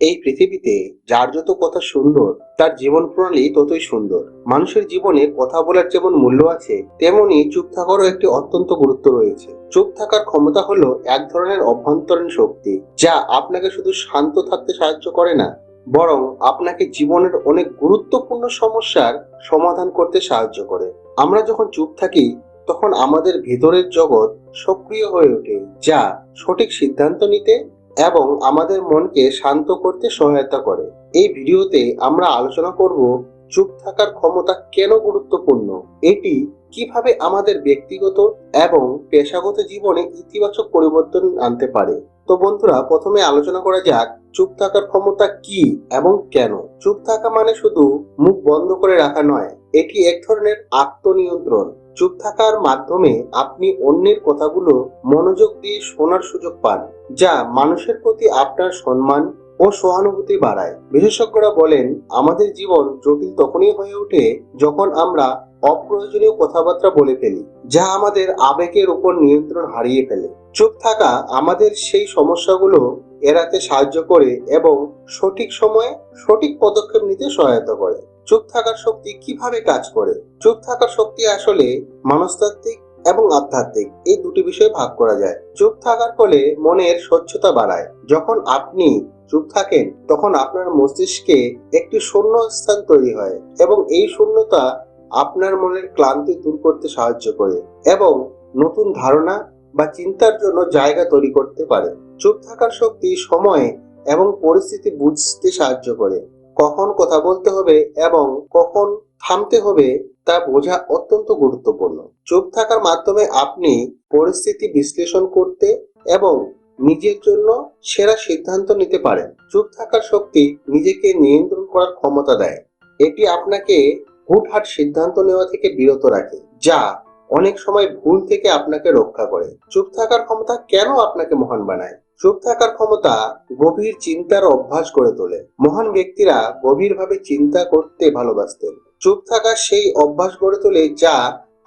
এই পৃথিবীতে যার যত কথা সুন্দর, তার জীবন প্রণালী ততই সুন্দর। মানুষের জীবনে কথা বলার যেমন মূল্য আছে, তেমনি চুপ থাকারও একটি অত্যন্ত গুরুত্ব রয়েছে। চুপ থাকার ক্ষমতা হলো এক ধরনের অভ্যন্তরীণ শক্তি, যা আপনাকে শুধু শান্ত থাকতে সাহায্য করে না, বরং আপনাকে জীবনের অনেক গুরুত্বপূর্ণ সমস্যার সমাধান করতে সাহায্য করে। আমরা যখন চুপ থাকি, তখন আমাদের ভিতরের জগৎ সক্রিয় হয়ে ওঠে, যা সঠিক সিদ্ধান্ত নিতে এবং আমাদের মনকে শান্ত করতে সহায়তা করে। এই ভিডিওতে আমরা আলোচনা করব চুপ থাকার ক্ষমতা কেন গুরুত্বপূর্ণ? এটি কীভাবে আমাদের ব্যক্তিগত এবং পেশাগত জীবনে ইতিবাচক পরিবর্তন আনতে পারে? তো বন্ধুরা, প্রথমে আলোচনা করা যাক চুপ থাকার ক্ষমতা কি এবং কেন? চুপ থাকা মানে শুধু মুখ বন্ধ করে রাখা নয়, এটি এক ধরনের আত্মনিয়ন্ত্রণ। চুপ থাকার মাধ্যমে আপনি অন্যের কথাগুলো মনোযোগ দিয়ে শোনার সুযোগ পান। যা মানুষের প্রতি আপনার সম্মান ও সহানুভূতি বাড়ায়। বিশেষজ্ঞরা বলেন, আমাদের জীবন জটিল তখনই হয়ে ওঠে যখন আমরা অপ্রয়োজনীয় কথাবার্তা বলে ফেলি, যা আমাদের আবেগের উপর নিয়ন্ত্রণ হারিয়ে ফেলে। চুপ থাকা আমাদের সেই সমস্যাগুলো এড়াতে সাহায্য করে এবং সঠিক সময়ে সঠিক পদক্ষেপ নিতে সহায়তা করে। চুপ থাকার শক্তি কীভাবে কাজ করে? চুপ থাকার শক্তি আসলে মনস্তাত্ত্বিক এবং আধ্যাত্মিক। এই দুটি বিষয়ে ভাগ করা যায়। চুপ থাকার ফলে মনের স্বচ্ছতা বাড়ায়। যখন আপনি চুপ থাকেন, তখন আপনার মস্তিষ্কে একটি শূন্য স্থান তৈরি হয় এবং এই শূন্যতা আপনার মনের ক্লান্তি দূর করতে সাহায্য করে এবং নতুন ধারণা বা চিন্তার জন্য জায়গা তৈরি করতে পারে। চুপ থাকার শক্তি সময় এবং পরিস্থিতি বুঝতে সাহায্য করে। কখন কথা বলতে হবে এবং কখন থামতে হবে তা বোঝা অত্যন্ত গুরুত্বপূর্ণ। চুপ থাকার মাধ্যমে আপনি পরিস্থিতি বিশ্লেষণ করতে এবং নিজের জন্য সেরা সিদ্ধান্ত নিতে পারেন। চুপ থাকার শক্তি নিজেকে নিয়ন্ত্রণ করার ক্ষমতা দেয়। এটি আপনাকে হুটহাট সিদ্ধান্ত নেওয়া থেকে বিরত রাখে, যা অনেক সময় ভুল থেকে আপনাকে রক্ষা করে। চুপ থাকার ক্ষমতা কেন আপনাকে মহান বানায়? চুপ থাকার ক্ষমতা গভীর চিন্তার অভ্যাস করে তোলে। মহান ব্যক্তিরা গভীরভাবে চিন্তা করতে ভালোবাসতেন। চুপ থাকার সেই অভ্যাস গড়ে তোলে যা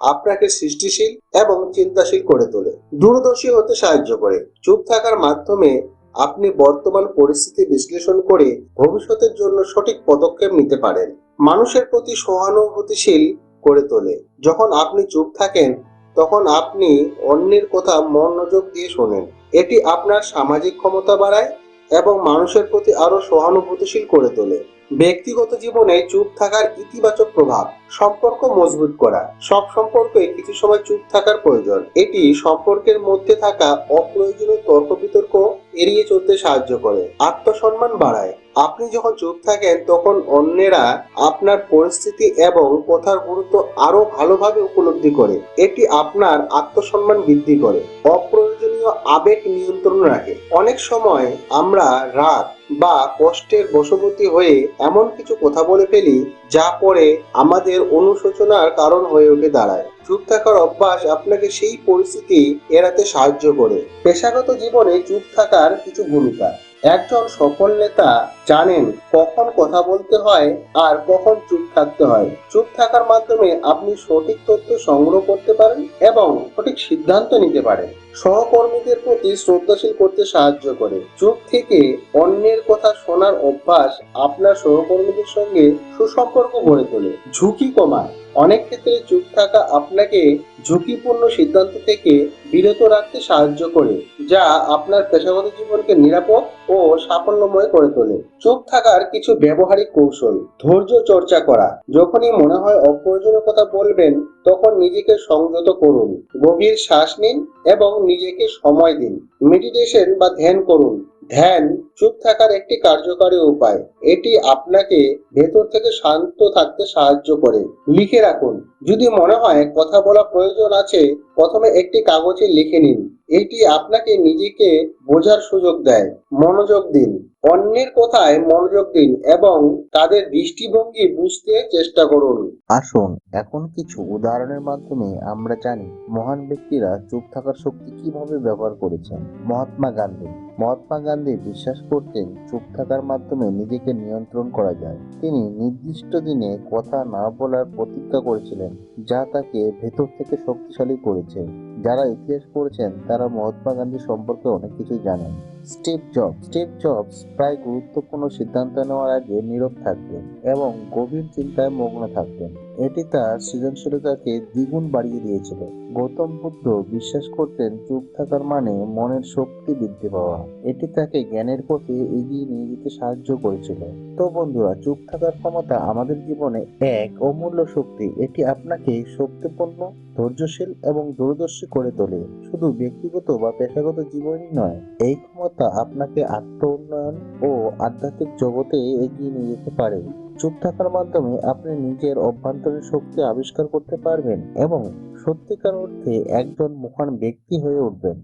আপনাকে সৃষ্টিশীল এবং চিন্তাশীল করে তোলে। দূরদর্শী হতে সাহায্য করে। চুপ থাকার মাধ্যমে আপনি বর্তমান পরিস্থিতি বিশ্লেষণ করে ভবিষ্যতের জন্য সঠিক পদক্ষেপ নিতে পারেন। মানুষের প্রতি সহানুভূতিশীল করে তোলে। যখন আপনি চুপ থাকেন তখন আপনি অন্যের কথা মনোযোগ দিয়ে শোনেন। এটি আপনার সামাজিক ক্ষমতা বাড়ায় এবং মানুষের প্রতি আরও সহানুভূতিশীল করে তোলে। ব্যক্তিগত জীবনে চুপ থাকার ইতিবাচক প্রভাব, সম্পর্ক মজবুত করা, সব সম্পর্কে কিছু সময় চুপ থাকার প্রয়োজন। এটি সম্পর্কের মধ্যে থাকা অপ্রয়োজনীয় তর্ক বিতর্ক এড়িয়ে চলতে সাহায্য করে। আত্মসম্মান বাড়ায়। আপনি যখন চুপ থাকেন, তখন অন্যেরা আপনার পরিস্থিতি এবং কথার গুরুত্ব আরও ভালোভাবে উপলব্ধি করে। এটি আপনার আত্মসম্মান বৃদ্ধি করে। অপ্রয়োজনীয় আবেগ নিয়ন্ত্রণ রাখে। অনেক সময় আমরা রাগ বা কষ্টের বশবর্তী হয়ে এমন কিছু কথা বলে ফেলি যা পরে আমাদের অনুশোচনার কারণ হয়ে উঠে দাঁড়ায়। চুপ থাকার অভ্যাস আপনাকে সেই পরিস্থিতি এড়াতে সাহায্য করে। পেশাগত জীবনে চুপ থাকার কিছু ভূমিকা। একজন সফল নেতা জানেন কখন কথা বলতে হয় আর কখন চুপ থাকতে হয়। চুপ থাকার মাধ্যমে আপনি সঠিক তথ্য সংগ্রহ করতে পারেন এবং সঠিক সিদ্ধান্ত নিতে পারেন। সহকর্মীদের প্রতি শ্রদ্ধাশীল করতে সাহায্য করে। চুপ থেকে অন্যের কথা শোনার অভ্যাস আপনার সহকর্মীদের সঙ্গে সুসম্পর্ক গড়ে তোলে। ঝুঁকি কমায়। অনেক ক্ষেত্রে চুপ থাকা আপনাকে ঝুঁকিপূর্ণ সিদ্ধান্ত থেকে বিরত রাখতে সাহায্য করে, যা আপনার পেশাগত জীবনকে নিরাপদ ও সাফল্যময় করে তোলে। চুপ থাকার কিছু ব্যবহারিক কৌশল। ধৈর্য চর্চা করা। যখনই মনে হয় অপ্রয়োজনীয় কথা বলবেন, তখন নিজেকে সংযত করুন। গভীর শ্বাস নিন এবং নিজেকে সময় দিন। মেডিটেশন বা ধ্যান করুন। ধ্যান চুপ থাকার একটি কার্যকরী উপায়। এটি আপনাকে ভেতর থেকে শান্ত থাকতে সাহায্য করে। লিখে রাখুন, যদি মনে হয় কথা বলা প্রয়োজন আছে, প্রথমে একটি কাগজে লিখে নিন। এটি আপনাকে নিজেকে বোঝার সুযোগ দেয়। মনোযোগ দিন। অন্যের কথায় মনোযোগ দিন এবং তাদের দৃষ্টিভঙ্গি বুঝতে চেষ্টা করুন। আসুন, এখন কিছু উদাহরণের মাধ্যমে আমরা জানি মহান ব্যক্তিরা চুপ থাকার শক্তি কীভাবে ব্যবহার করেছেন। মহাত্মা গান্ধী। মহাত্মা গান্ধী বিশ্বাস করতেন চুপ থাকার মাধ্যমে নিজেকে নিয়ন্ত্রণ করা যায়। তিনি নির্দিষ্ট দিনে কথা না বলার প্রতিজ্ঞা করেছিলেন, যা তাকে ভেতর থেকে শক্তিশালী করেছে। যারা ইতিহাস পড়েছেন, তারা মহাত্মা গান্ধী সম্পর্কে অনেক কিছু জানেন। Steve jobs. স্টিভ জবস প্রায় গুরুত্বপূর্ণ সিদ্ধান্ত নেওয়ার আগে নীরব থাকতেন এবং গভীর চিন্তায় মগ্ন থাকতেন। এটি তার সৃজনশীলতাকে দ্বিগুণ বাড়িয়ে দিয়েছিল। গৌতম বুদ্ধ বিশ্বাস করতেন চুপ থাকার মানে মনের শক্তি বৃদ্ধি পাওয়া। এটি তাকে জ্ঞানের পথে এগিয়ে নিয়ে যেতে সাহায্য করেছিল। তো বন্ধুরা, চুপ থাকার ক্ষমতা আমাদের জীবনে এক অমূল্য শক্তি। এটি আপনাকে শক্তিপূর্ণ, ধৈর্যশীল এবং দূরদর্শী করে তোলে। শুধু ব্যক্তিগত বা পেশাগত জীবনই নয়, এই ক্ষমতা আপনাকে আত্ম উন্নয়ন ও আধ্যাত্মিক জগতে এগিয়ে নিয়ে যেতে পারে। চুপ থাকার মাধ্যমে আপনি নিজের অভ্যন্তরীণ শক্তি আবিষ্কার করতে পারবেন এবং সত্যিকার অর্থে একজন মহান ব্যক্তি হয়ে উঠবেন।